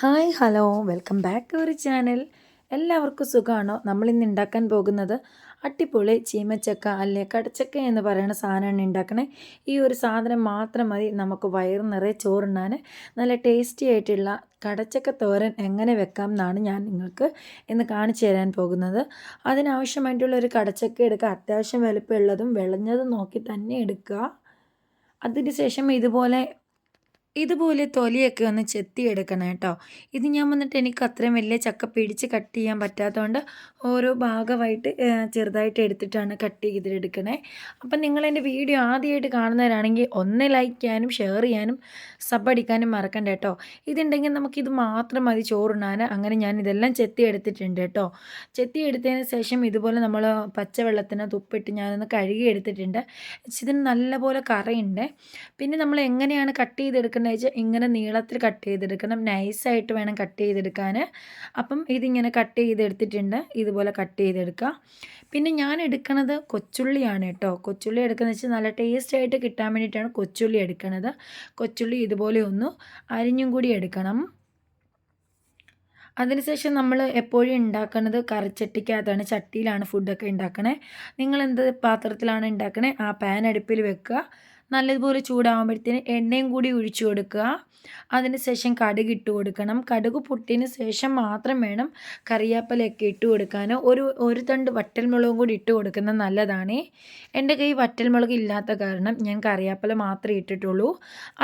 Hi hello. Welcome back to our channel. എല്ലാവർക്കും സുഖമാണോ നമ്മളിന്ന് ഉണ്ടാക്കാൻ പോകുന്നത് അട്ടിപ്പൊളി ചീമച്ചക്ക അല്ലെ കടച്ചക്ക എന്ന് പറയുന്ന സാധനമാണ് ഉണ്ടാക്കണേ ഈ ഒരു സാധനം മാത്രം മതി. നമുക്ക് വയറ് നിറയെ ചോറുണ്ണാൻ. നല്ല ടേസ്റ്റി ആയിട്ടുള്ള കടച്ചക്ക തോരൻ എങ്ങനെ വെക്കാം എന്നാണ് ഞാൻ നിങ്ങൾക്ക് ഇന്ന് കാണിച്ചു തരാൻ പോകുന്നത്. അതിനാവശ്യമായിട്ടുള്ള ഒരു കടച്ചക്ക എടുക്കുക. അത്യാവശ്യം വലുപ്പമുള്ളതും വിളഞ്ഞതും നോക്കി തന്നെ എടുക്കുക. അതിനുശേഷം ഇതുപോലെ ഇതുപോലെ തൊലിയൊക്കെ ഒന്ന് ചെത്തിയെടുക്കണം കേട്ടോ. ഇത് ഞാൻ വന്നിട്ട് എനിക്ക് അത്രയും വലിയ ചക്ക പിടിച്ച് കട്ട് ചെയ്യാൻ പറ്റാത്തതുകൊണ്ട് ഓരോ ഭാഗമായിട്ട് ചെറുതായിട്ട് എടുത്തിട്ടാണ് കട്ട് ചെയ്തെടുക്കണേ. അപ്പം നിങ്ങൾ എന്റെ വീഡിയോ ആദ്യമായിട്ട് കാണുന്നവരാണെങ്കിൽ ഒന്ന് ലൈക്ക് ചെയ്യാനും ഷെയർ ചെയ്യാനും സബ് അടിക്കാനും മറക്കണ്ട കേട്ടോ. ഇതുണ്ടെങ്കിൽ നമുക്കിത് മാത്രം മതി ചോറുണ്ണാൻ. അങ്ങനെ ഞാൻ ഇതെല്ലാം ചെത്തി എടുത്തിട്ടുണ്ട് കേട്ടോ. ചെത്തി എടുത്തതിന് ശേഷം ഇതുപോലെ നമ്മൾ പച്ചവെള്ളത്തിന് തുപ്പിട്ട് ഞാനൊന്ന് കഴുകി എടുത്തിട്ടുണ്ട് ഇതിന് നല്ലപോലെ കറയുണ്ട്. പിന്നെ നമ്മൾ എങ്ങനെയാണ് കട്ട് ചെയ്തെടുക്കുന്നത് എടുക്കുന്നത് വെച്ചാൽ ഇങ്ങനെ നീളത്തിൽ കട്ട് ചെയ്തെടുക്കണം. നൈസായിട്ട് വേണം കട്ട് ചെയ്തെടുക്കാൻ അപ്പം ഇതിങ്ങനെ കട്ട് ചെയ്തെടുത്തിട്ടുണ്ട്. ഇതുപോലെ കട്ട് ചെയ്തെടുക്കുക. പിന്നെ ഞാൻ എടുക്കുന്നത് കൊച്ചുള്ളിയാണ് കേട്ടോ. കൊച്ചുള്ളി എടുക്കുന്നത് വെച്ചാൽ നല്ല ടേസ്റ്റ് ആയിട്ട് കിട്ടാൻ വേണ്ടിയിട്ടാണ് കൊച്ചുള്ളി എടുക്കുന്നത് കൊച്ചുള്ളി ഇതുപോലെ ഒന്ന് അരിഞ്ഞും കൂടി എടുക്കണം. അതിനുശേഷം നമ്മൾ എപ്പോഴും ഉണ്ടാക്കുന്നത് കറിച്ചട്ടിക്കകത്താണ്. ചട്ടിയിലാണ് ഫുഡൊക്കെ ഉണ്ടാക്കണേ. നിങ്ങൾ എന്ത് പാത്രത്തിലാണ് ഉണ്ടാക്കണേ? ആ പാൻ അടുപ്പിൽ വെക്കുക. നല്ലതുപോലെ ചൂടാകുമ്പോഴത്തേന് എണ്ണയും കൂടി ഒഴിച്ചു കൊടുക്കുക. അതിന് ശേഷം കടുക് ഇട്ട് കൊടുക്കണം. കടുക് പൊട്ടിയതിന് ശേഷം മാത്രം വേണം കറിവേപ്പിലയൊക്കെ ഇട്ട് കൊടുക്കാൻ. ഒരു ഒരു തണ്ട് വറ്റൽമുളകും കൂടി ഇട്ട് കൊടുക്കുന്നത് നല്ലതാണ്. എന്റെ കൈ വറ്റൽമുളക് ഇല്ലാത്ത കാരണം ഞാൻ കറിവേപ്പില മാത്രമേ ഇട്ടിട്ടുള്ളൂ.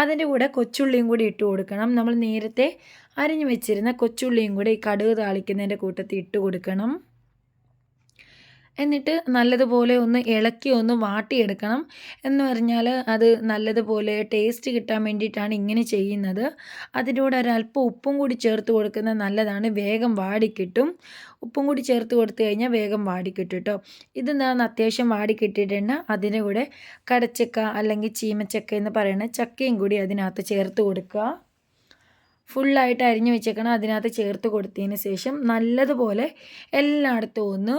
അതിന്റെ കൂടെ കൊച്ചുള്ളിയും കൂടി ഇട്ട് കൊടുക്കണം. നമ്മൾ നേരത്തെ അരിഞ്ഞു വെച്ചിരുന്ന കൊച്ചുള്ളിയും കൂടി ഈ കടുക് താളിക്കുന്നതിന്റെ കൂട്ടത്തിൽ ഇട്ട് കൊടുക്കണം. എന്നിട്ട് നല്ലതുപോലെ ഒന്ന് ഇളക്കി ഒന്ന് വാട്ടിയെടുക്കണം. എന്ന് പറഞ്ഞാൽ അത് നല്ലതുപോലെ ടേസ്റ്റ് കിട്ടാൻ വേണ്ടിയിട്ടാണ് ഇങ്ങനെ ചെയ്യുന്നത്. അതിന്റെ കൂടെ ഒരല്പം ഉപ്പും കൂടി ചേർത്ത് കൊടുക്കുന്നത് നല്ലതാണ്. വേഗം വാടിക്കിട്ടും. ഉപ്പും കൂടി ചേർത്ത് കൊടുത്തു കഴിഞ്ഞാൽ വേഗം വാടിക്കിട്ടും കേട്ടോ ഇത് എന്താണ് അത്യാവശ്യം വാടിക്കിട്ടിട്ടുണ്ട് അതിന്റെ കൂടെ കടച്ചക്ക അല്ലെങ്കിൽ ചീമച്ചക്ക എന്ന് പറയുന്ന ചക്കയും കൂടി അതിനകത്ത് ചേർത്ത് കൊടുക്കുക. ഫുള്ളായിട്ട് അരിഞ്ഞു വെച്ചേക്കണം അതിനകത്ത് ചേർത്ത് കൊടുത്തതിന് ശേഷം നല്ലതുപോലെ എല്ലായിടത്തും ഒന്ന്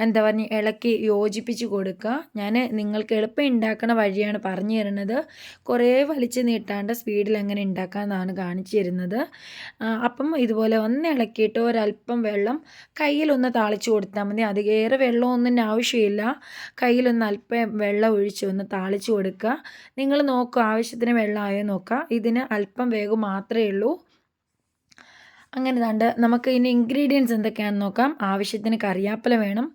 എന്താ പറഞ്ഞ ഇളക്കി യോജിപ്പിച്ച് കൊടുക്കുക. ഞാൻ നിങ്ങൾക്ക് എളുപ്പം ഉണ്ടാക്കുന്ന വഴിയാണ് പറഞ്ഞു തരുന്നത്. കുറേ വലിച്ചു നീട്ടാണ്ട് സ്പീഡിൽ എങ്ങനെ ഉണ്ടാക്കാമെന്നാണ് കാണിച്ചു തരുന്നത്. അപ്പം ഇതുപോലെ ഒന്ന് ഇളക്കിയിട്ട് ഒരല്പം വെള്ളം കയ്യിലൊന്ന് താളിച്ച് കൊടുത്താൽ മതി. അധികേറെ വെള്ളമൊന്നും ആവശ്യമില്ല. കയ്യിലൊന്ന് അല്പം വെള്ളം ഒഴിച്ച് ഒന്ന് താളിച്ച് കൊടുക്കുക. നിങ്ങൾ നോക്കുക ആവശ്യത്തിന് വെള്ളമായോ നോക്കുക. ഇതിന് അല്പം വേഗം മാത്രമേ ഉള്ളൂ. അങ്ങനെ ഇതാണ്ട് നമുക്ക് ഇനി ഇൻഗ്രീഡിയൻസ് എന്തൊക്കെയാണെന്ന് നോക്കാം. ആവശ്യത്തിന് കറിയാപ്പില വേണം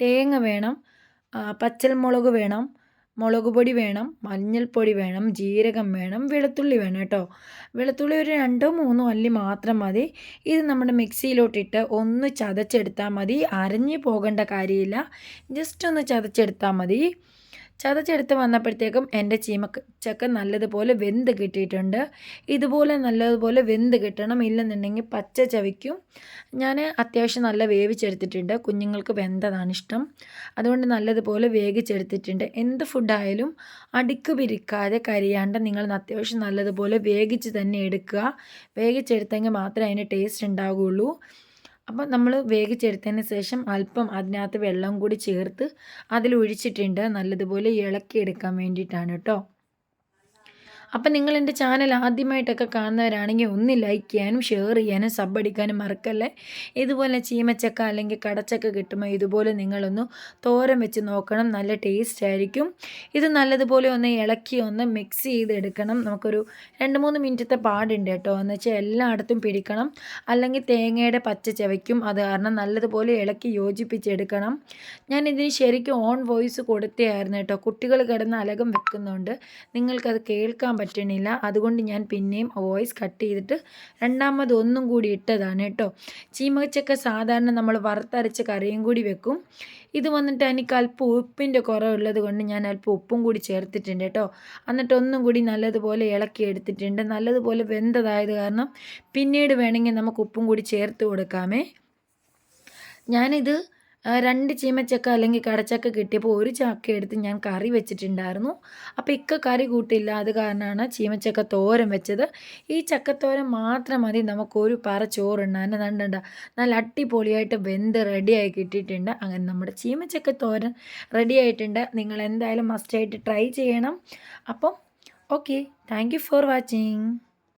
തേങ്ങ വേണം പച്ചമുളക് വേണം മുളക് പൊടി വേണം മഞ്ഞൾപ്പൊടി വേണം ജീരകം വേണം വെളുത്തുള്ളി വേണം കേട്ടോ. വെളുത്തുള്ളി ഒരു രണ്ടോ മൂന്നോ അല്ലി മാത്രം മതി. ഇത് നമ്മുടെ മിക്സിയിലോട്ടിട്ട് ഒന്ന് ചതച്ചെടുത്താൽ മതി. അരഞ്ഞു പോകേണ്ട കാര്യമില്ല. ജസ്റ്റ് ഒന്ന് ചതച്ചെടുത്താൽ മതി. ചതച്ചെടുത്ത് വന്നപ്പോഴത്തേക്കും എന്റെ ചീമച്ചക്ക നല്ലതുപോലെ വെന്ത് കിട്ടിയിട്ടുണ്ട്. ഇതുപോലെ നല്ലതുപോലെ വെന്ത് കിട്ടണം. ഇല്ലെന്നുണ്ടെങ്കിൽ പച്ച ചവിക്കും. ഞാൻ അത്യാവശ്യം നല്ല വേവിച്ചെടുത്തിട്ടുണ്ട്. കുഞ്ഞുങ്ങൾക്ക് വെന്തതാണ് ഇഷ്ടം. അതുകൊണ്ട് നല്ലതുപോലെ വേവിച്ചെടുത്തിട്ടുണ്ട്. എന്ത് ഫുഡായാലും അടുക്ക് പിരിക്കാതെ കരിയാണ്ട് നിങ്ങൾ അത്യാവശ്യം നല്ലതുപോലെ വേവിച്ച് തന്നെ എടുക്കുക. വേവിച്ചെടുത്തെങ്കിൽ മാത്രമേ അതിന് ടേസ്റ്റ് ഉണ്ടാവുകയുള്ളൂ. അപ്പോൾ നമ്മൾ വേവിച്ചെടുത്തതിന് ശേഷം അല്പം അതിനകത്ത് വെള്ളം കൂടി ചേർത്ത് അതിൽ ഒഴിച്ചിട്ടുണ്ട് നല്ലതുപോലെ ഇളക്കിയെടുക്കാൻ വേണ്ടിയിട്ടാണ് കേട്ടോ. അപ്പം നിങ്ങൾ എന്റെ ചാനൽ ആദ്യമായിട്ടൊക്കെ കാണുന്നവരാണെങ്കിൽ ഒന്ന് ലൈക്ക് ചെയ്യാനും ഷെയർ ചെയ്യാനും സബ് അടിക്കാനും മറക്കല്ലേ? ഇതുപോലെ ചീമച്ചക്ക അല്ലെങ്കിൽ കടച്ചക്ക കിട്ടുമ്പോൾ ഇതുപോലെ നിങ്ങളൊന്ന് തോരം വെച്ച് നോക്കണം. നല്ല ടേസ്റ്റ് ആയിരിക്കും. ഇത് നല്ലതുപോലെ ഒന്ന് ഇളക്കി ഒന്ന് മിക്സ് ചെയ്തെടുക്കണം. നമുക്കൊരു രണ്ട് മൂന്ന് മിനിറ്റത്തെ പാടുണ്ട് കേട്ടോ. എന്ന് വെച്ചാൽ എല്ലായിടത്തും പിടിക്കണം. അല്ലെങ്കിൽ തേങ്ങയുടെ പച്ച ചവയ്ക്കും. അത് കാരണം നല്ലതുപോലെ ഇളക്കി യോജിപ്പിച്ചെടുക്കണം. ഞാൻ ഇതിന് ശരിക്കും ഓൺ വോയിസ് കൊടുത്തയായിരുന്നു കേട്ടോ. കുട്ടികൾ കിടന്ന് അലകം വെക്കുന്നുണ്ട്. നിങ്ങൾക്കത് കേൾക്കാൻ പറ്റണില്ല. അതുകൊണ്ട് ഞാൻ പിന്നെയും വോയിസ് കട്ട് ചെയ്തിട്ട് രണ്ടാമത് ഒന്നും കൂടി ഇട്ടതാണ് കേട്ടോ. ചീമച്ചക്ക സാധാരണ നമ്മൾ വറുത്തരച്ച കറിയും കൂടി വെക്കും. ഇത് വന്നിട്ട് എനിക്ക് അല്പം ഉപ്പിന്റെ കുറവുള്ളത് കൊണ്ട് ഞാൻ അല്പം ഉപ്പും കൂടി ചേർത്തിട്ടുണ്ട് കേട്ടോ. എന്നിട്ട് ഒന്നും കൂടി നല്ലതുപോലെ ഇളക്കി എടുത്തിട്ടുണ്ട്. നല്ലതുപോലെ വെന്തതായത് കാരണം പിന്നീട് വേണമെങ്കിൽ നമുക്ക് ഉപ്പും കൂടി ചേർത്ത് കൊടുക്കാമേ. ഞാനിത് രണ്ട് ചീമച്ചക്ക അല്ലെങ്കിൽ കടച്ചക്ക കിട്ടിയപ്പോൾ ഒരു ചക്ക എടുത്ത് ഞാൻ കറി വെച്ചിട്ടുണ്ടായിരുന്നു. അപ്പോൾ ഇക്ക കറി കൂട്ടില്ല അത് കാരണമാണ് ചീമച്ചക്ക തോരൻ വെച്ചത്. ഈ ചക്കത്തോരൻ മാത്രം മതി. നമുക്കൊരു പറ ചോറുണ്ണാൻ കണ്ടണ്ട നല്ല അടിപൊളിയായിട്ട് വെന്ത് റെഡിയായി കിട്ടിയിട്ടുണ്ട്. അങ്ങനെ നമ്മുടെ ചീമച്ചക്ക തോരൻ റെഡിയായിട്ടുണ്ട് നിങ്ങൾ എന്തായാലും മസ്റ്റായിട്ട് ട്രൈ ചെയ്യണം. അപ്പം ഓക്കെ താങ്ക് ഫോർ വാച്ചിങ്